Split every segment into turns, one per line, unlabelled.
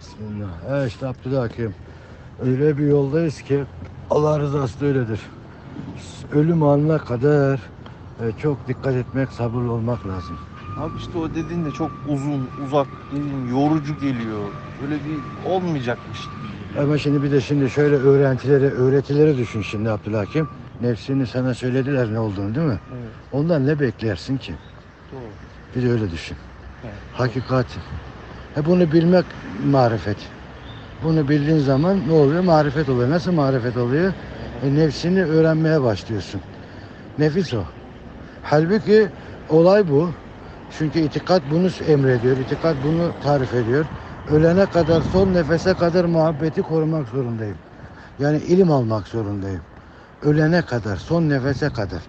Bismillah. Evet işte Abdülhakim. Öyle bir yoldayız ki Allah rızası da öyledir. Ölüm anına kadar e, çok dikkat etmek, sabırlı olmak lazım.
Abi işte o dediğin de çok uzun, uzak, yorucu geliyor. Böyle bir olmayacakmış gibi.
Ama şimdi bir de şimdi şöyle öğrentileri, öğretileri düşün şimdi Abdülhakim. Nefsini sana söylediler ne olduğunu değil mi?
Evet,
Ondan ne beklersin ki?
doğru.
Bir de öyle düşün.
Evet.
Hakikat. E bunu bilmek marifet. Bunu bildiğin zaman ne oluyor? Marifet oluyor. Nasıl marifet oluyor? E, nefsini öğrenmeye başlıyorsun. Nefis o. Halbuki olay bu. Çünkü itikat bunu emrediyor. İtikat bunu tarif ediyor. Ölene kadar, son nefese kadar muhabbeti korumak zorundayım. Yani ilim almak zorundayım. Ölene kadar, son nefese kadar.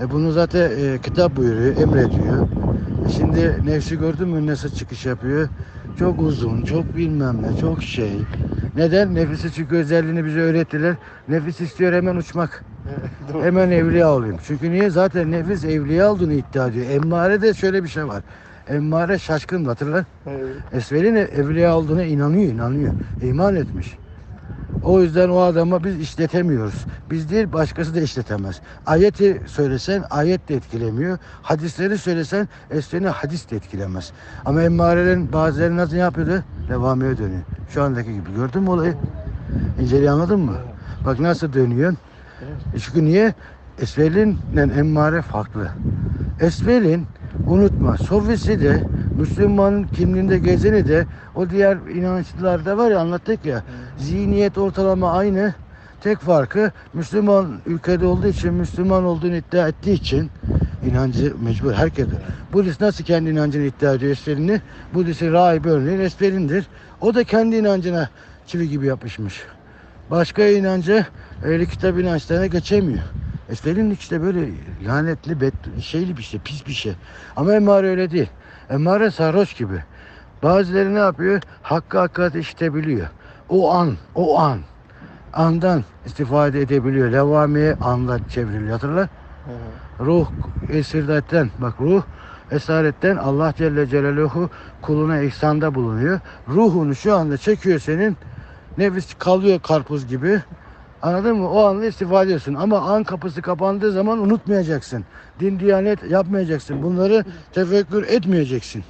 E bunu zaten e, kitap buyuruyor, emrediyor. E şimdi nefsi gördün mü nasıl çıkış yapıyor? Çok uzun, çok bilmem ne, çok şey. Neden? Nefisi çünkü özelliğini bize öğrettiler. Nefis istiyor hemen uçmak. Hemen evliya olayım. Çünkü niye? Zaten nefis evliya olduğunu iddia ediyor. Emmare de şöyle bir şey var. Emmare şaşkın hatırlar.
Evet.
Esvel'in evliya olduğuna inanıyor, inanıyor. İman etmiş. O yüzden o adama biz işletemiyoruz. Biz değil başkası da işletemez. Ayeti söylesen ayet de etkilemiyor. Hadisleri söylesen Esvel'i hadis de etkilemez. Ama emmarelerin bazıları nasıl yapıyordu? Devameye dönüyor. Şu andaki gibi. Gördün mü olayı? İnceliği anladın mı? Bak nasıl dönüyor. E Çünkü niye? Esvel'in emmare farklı. Esvel'in unutma sofisi de Müslümanın kimliğinde gezeni de o diğer inançlılarda var ya anlattık ya zihniyet ortalama aynı. Tek farkı Müslüman ülkede olduğu için Müslüman olduğunu iddia ettiği için inancı mecbur herkes. Budist nasıl kendi inancını iddia ediyor Esfel'ini? Budist'in rahibi örneğin Esfel'indir. O da kendi inancına çivi gibi yapışmış. Başka inancı ehli kitap inançlarına geçemiyor. Esfel'in işte böyle lanetli, bed, şeyli bir şey, pis bir şey. Ama Emmare öyle değil. Emmare sarhoş gibi. Bazıları ne yapıyor? Hakkı hakikat işitebiliyor. O an, o an. Andan istifade edebiliyor. Levamiye anla çevriliyor. Hatırla?
Evet.
Ruh esirdetten, bak ruh esaretten Allah Celle Celaluhu kuluna ihsanda bulunuyor. Ruhunu şu anda çekiyor senin. Nefis kalıyor karpuz gibi. Anladın mı? O anda istifade ediyorsun. Ama an kapısı kapandığı zaman unutmayacaksın. Din, diyanet yapmayacaksın. Bunları tefekkür etmeyeceksin.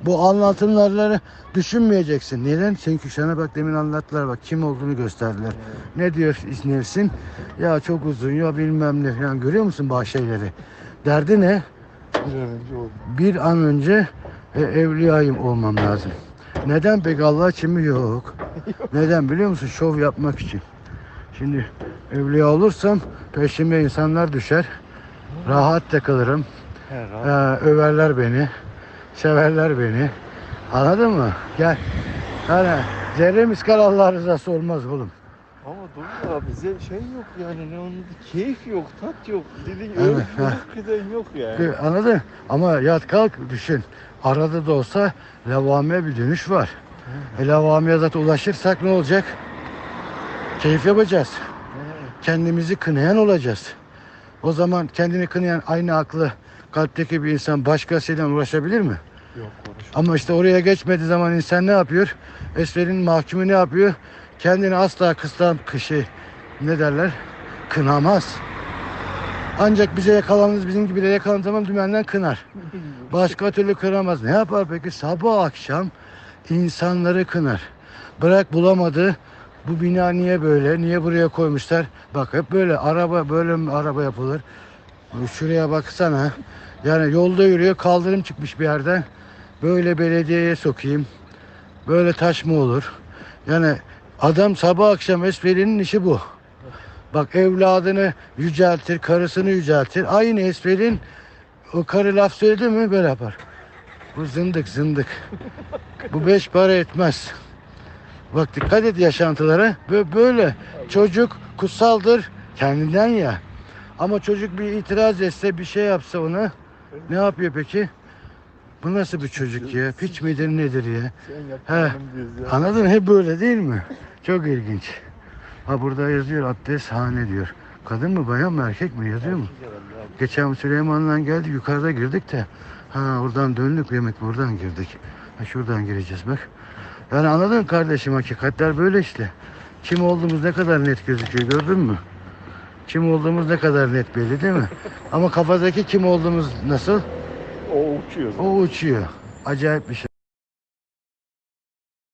Bu anlatımları düşünmeyeceksin. Neden? Çünkü sana bak demin anlattılar bak kim olduğunu gösterdiler. Ne diyor nefsin? Ya çok uzun ya bilmem ne falan görüyor musun bazı şeyleri? Derdi ne?
Bir an önce oldu.
Bir an önce e, evliyayım olmam lazım. Neden peki Allah için mi? Yok. Neden biliyor musun? Şov yapmak için. Şimdi evliya olursam peşime insanlar düşer. Rahat da kalırım.
Herhalde.
Ee, överler beni. Severler beni. Anladın mı? Gel. Yani zerre miskal Allah rızası olmaz oğlum.
Ama dur ya bize şey yok yani ne onun keyif yok, tat yok. Dediğin
Evet,
kıden yok yani.
Anladın? Ama yat kalk düşün. Arada da olsa levamiye bir dönüş var. E, levamiye zaten ulaşırsak ne olacak? Keyif yapacağız. Kendimizi kınayan olacağız. O zaman kendini kınayan aynı aklı kalpteki bir insan başkasıyla uğraşabilir mi?
Yok.
Ama işte oraya geçmediği zaman insan ne yapıyor? Esfer'in mahkumu ne yapıyor? Kendini asla kıstan kişi ne derler? Kınamaz. Ancak bize yakalanırız bizim gibi de yakalandığı zaman dümenden kınar. Başka türlü kıramaz. Ne yapar peki? Sabah akşam insanları kınar. Bırak bulamadı. Bu bina niye böyle? Niye buraya koymuşlar? Bak hep böyle araba böyle mi araba yapılır? Şuraya baksana. Yani yolda yürüyor kaldırım çıkmış bir yerden. Böyle belediyeye sokayım. Böyle taş mı olur? Yani adam sabah akşam esprinin işi bu. Bak evladını yüceltir, karısını yüceltir. Aynı esprinin o karı laf söyledi mi böyle yapar. Bu zındık zındık. Bu beş para etmez. Bak dikkat et yaşantılara. Bö- Böyle çocuk kutsaldır kendinden ya. Ama çocuk bir itiraz etse bir şey yapsa ona ne yapıyor peki? Bu nasıl bir çocuk ya? Piç midir nedir ya? He. Anladın? Hep böyle değil mi? Çok ilginç. Ha burada yazıyor abdesthane diyor. Kadın mı bayan mı erkek mi yazıyor mu? Geçen Süleyman'la geldik yukarıda girdik de ha oradan döndük demek buradan girdik. Ha şuradan gireceğiz bak. Yani anladın kardeşim hakikatler böyle işte. Kim olduğumuz ne kadar net gözüküyor gördün mü? Kim olduğumuz ne kadar net belli değil mi? Ama kafadaki kim olduğumuz nasıl?
O uçuyor.
O uçuyor. Acayip bir şey.